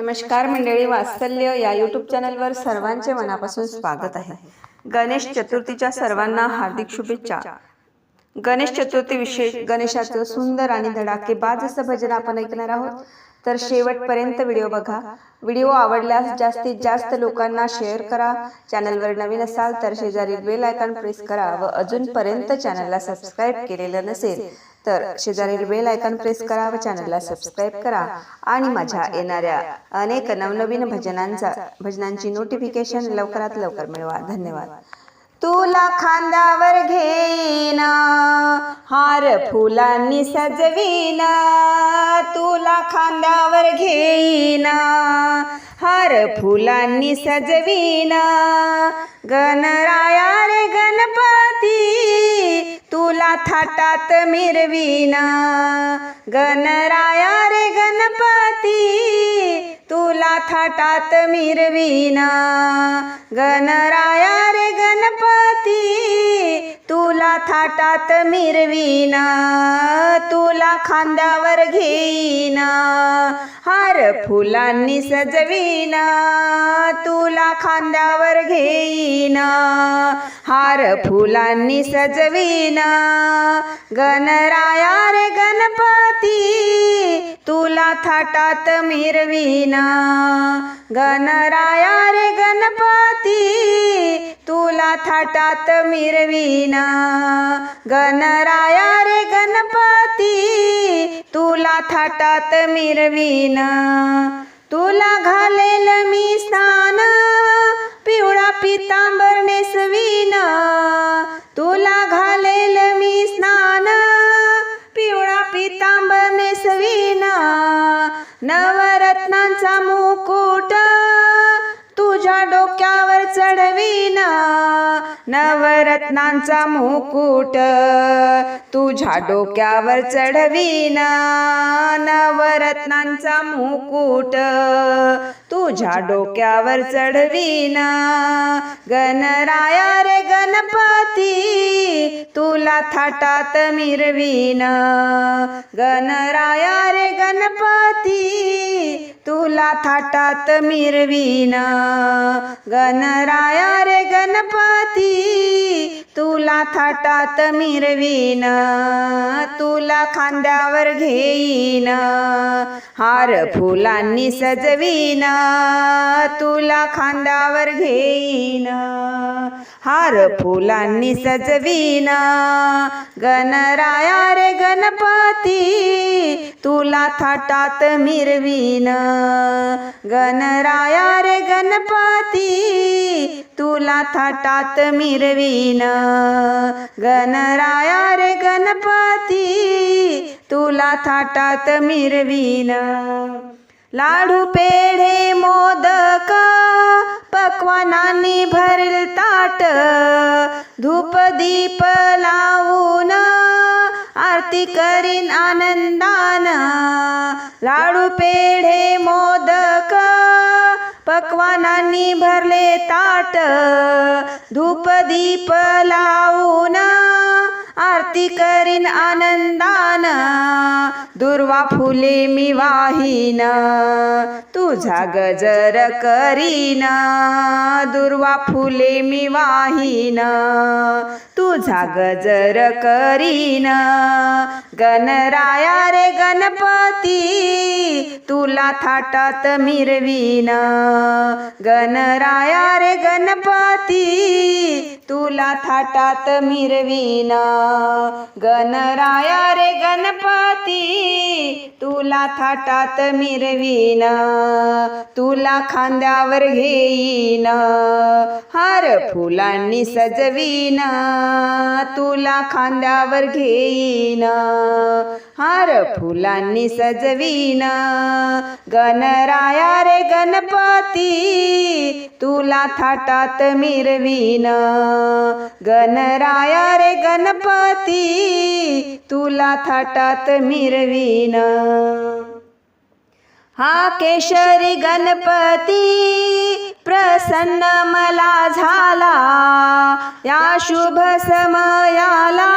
नमस्कार मंडळी वात्सल्य या यूट्यूब चॅनलवर सर्वांचे मनापासून स्वागत आहे. गणेश चतुर्थीच्या सर्वांना हार्दिक शुभेच्छा. गणेश चतुर्थी विशेष गणेशाचं सुंदर आणि धडाकेबाज असं भजन आपण ऐकणार आहोत. तर शेवटपर्यंत व्हिडिओ बघा. व्हिडिओ आवडल्यास जास्तीत जास्त लोकांना शेअर करा. चॅनलवर नवीन असाल तर शेजारी बेल आयकॉन प्रेस करा व अजूनपर्यंत चॅनलला सबस्क्राईब केलेलं नसेल तर शेजारील बेल आयकॉन प्रेस करा व चॅनलला सबस्क्राईब करा. आणि माझ्या येणाऱ्या अनेक नवनवीन भजनांचा भजनांची नोटिफिकेशन लवकरात लवकर मिळवा. धन्यवाद. तुला खांद्यावर घेईन हार फुलांनी सजवीना तुला खांद्यावर घेईन हार फुलांनी सजवीना गणराया रे गणपती. थाटात मिरवीना. गणराया रे गणपती तुला थाटात मिरवीना. गणराया रे गणपती तुला थाटात मिरवीना. तुला खांद्यावर घेईना. हार फुलांनी सजवीना तुला खांद्यावर घेईना. हार फुलांनी सजवीना गणराया रे गणपती तुला थाटात मिरवीना. गणराया रे गणपती तुला थाटात मिरवीना. गणराया रे गणपती तुला थाटात मिरवीन. तुला घालेल मी स्नान. पिवळा पितांबर नेसवीन. तुला घालेल मी स्नान. पिवळा पितांबर नेसवीन. नवरत्नांचा मुकुट तुझ्या डोक्यावर चढवीन. नवरत्नांचा मुकुट तुझ्या डोक्यावर चढवीन. नवरत्नांचा मुकुट तुझ्या डोक्यावर चढवीन. गणराया रे गणपती तुला थाटात मिरवीन. गणराया रे गणपती तुला थाटात मिरवीन. गणराया रे गणपती तुला थाटात मिरवीन तुला खांद्यावर घेईन हार फुलांनी सजवीन तुला खांद्यावर घेईन हार फुलांनी सजवीन. गणराया रे गणपती तुला थाटात मिरवीन. गणराया रे गणपती तुला थाटात मिरवीन. गणराया रे गणपती तुला थाटात मिरवीन. लाडू पेढे मोदक पक्वानांनी भरेल ताट. धूप दीप लावून आरती करीन आनंदान. लाडू पेढे पक्वानांनी भरले ताट. धूप दीप लावून आरती करीन आनंदान. दुर्वा फुले मी वाहीन तुझा गजर करीन. दुर्वा फुले मी वाहीन तुझा गजर करीन. गणराया रे गणपती तुला थाटात मिरवीन. गणराया रे गणपती तुला थाटात मिरवीन. गणराया रे गणपती तुला थाटात मिरवीन. तुला खांद्यावर घेईन. हार फुलांनी सजवीन. तुला खांद्यावर घेईन. हार फुलांनी सजवीन. गणराया रे गणपती तुला थाटात मिरवीन. गणराया रे गणपती तुला थाटात मिरवीन. हा केशरी गणपती प्रसन्न मला झाला. या शुभ समयाला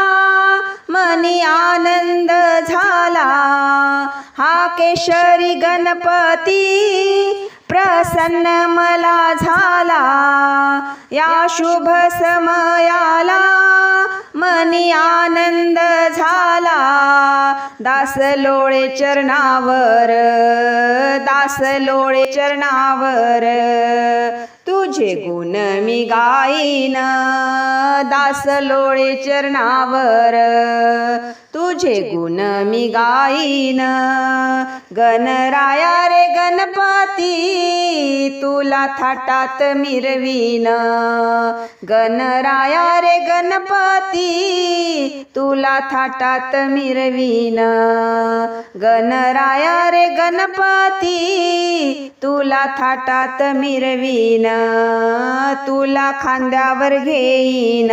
मनी आनंद झाला. हा केशरी गणपती प्रसन्न मला झाला. या शुभ समयाला मनी आनंद झाला. दास लोळे चरणावर दास लोळे चरणावर. तुझे गुण मी गाईन. दास लोळे चरणावर. तुझे गुण मी गाईन. गणराया रे गणपती तुला थाटात मिरवीन. गणराया रे गणपती तुला थाटात मिरवीन. गणराया रे गणपती तुला थाटात मिरवीन तुला खांद्यावर घेईन.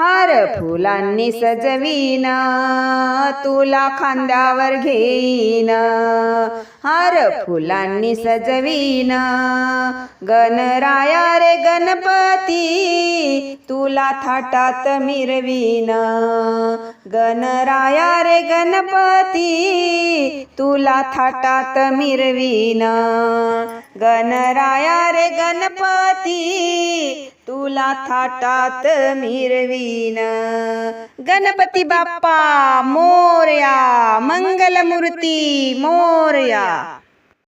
हार फुलांनी सजवीन तुला खांद्यावर घेईन. हार फुलांनी सजवीन गणराया रे गणपती तुला थाटात मिरवीन. गणराया रे गणपती तुला थाटात मिरवीन. गणराया रे गणपती तुला थाटात मिरवीन. गणपती बाप्पा मोरया मंगलमूर्ती मोरया.